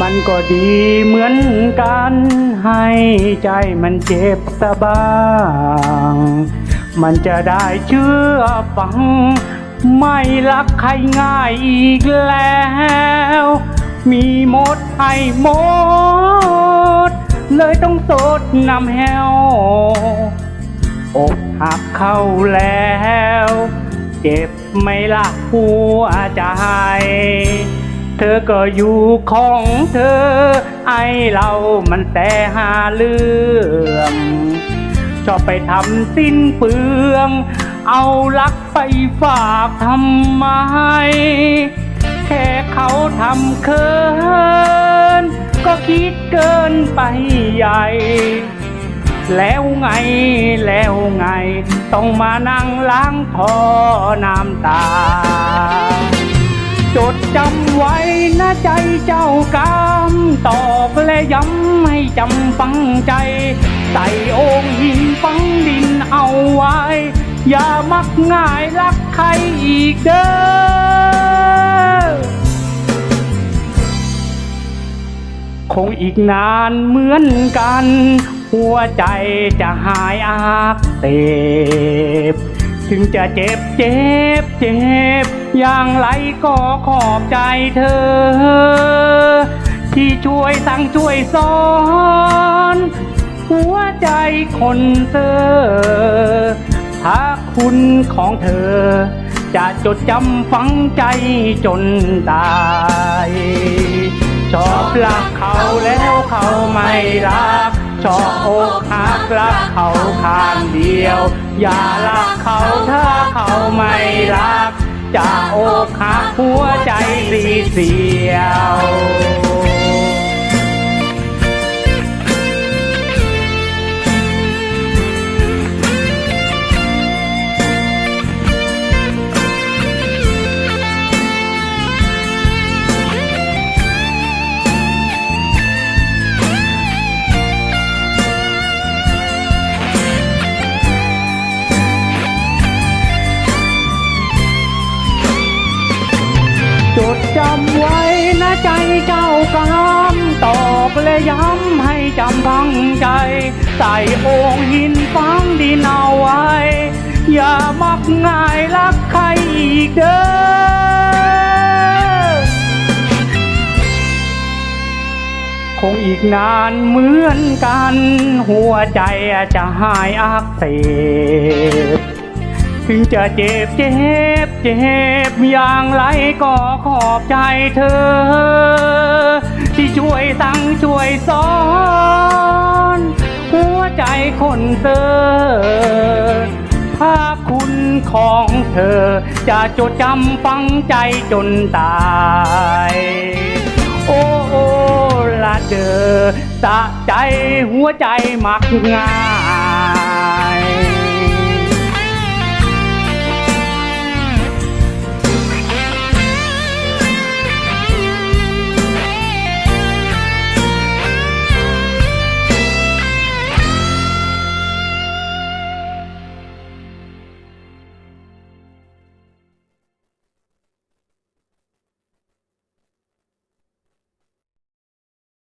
มันก็ดีเหมือนกันให้ใจมันเจ็บสะบาง มันจะได้เชื่อฟัง ไม่รักใครง่ายอีกแล้ว มีหมดให้หมด เลยต้องโสดนำแหวอกหักเข้าแล้ว เจ็บไม่ละหัวใจ เธอก็อยู่ของเธอ ไอเรามันแต่หาเรื่องชอบไปทำสิ้นเปลือง เอารักไปฝากทำไม แค่เขาทำเคิน ก็คิดเกินไปใหญ่ แล้วไงแล้วไง ต้องมานั่งล้างท่อน้ำตา จดจำไว้นะใจเจ้ากามตอกและย้ำให้จำฟังใจ ใส่โอ่งหินฝังดินเอาไว้ อย่ามักง่ายรักใครอีกเด้อ คงอีกนานเหมือนกัน หัวใจจะหายอักเสบ ถึงจะเจ็บเจ็บเจ็บ อย่างไรก็ขอบใจเธอ ที่ช่วยสั่งช่วยสอน หัวใจคนเธอถ้าคุณของเธอ จะจดจำฝังใจจนตายชอบรักเขาแล้วเขาไม่รัก ชอบอกหักรักเขาข้างเดียว อย่ารักเขาถ้าเขาไม่รักจะอกหักหัวใจสีเสียว ใจเจ้ากำตอกและย้ำให้จำพังใจ ใส่โอ่งหินฝังดินเอาไว้ อย่ามักง่ายรักใครอีกเด้อคงอีกนานเหมือนกัน หัวใจจะหายอักเสบ ถึงจะเจ็บเจ็บเจ็บอย่างไรก็ขอบใจเธอ ที่ช่วยสั่งช่วยสอน หัวใจคนเธอภาคคุณของเธอ จะจดจำฝังใจจนตายโอ้โอละเดอสะใจหัวใจมักง่าย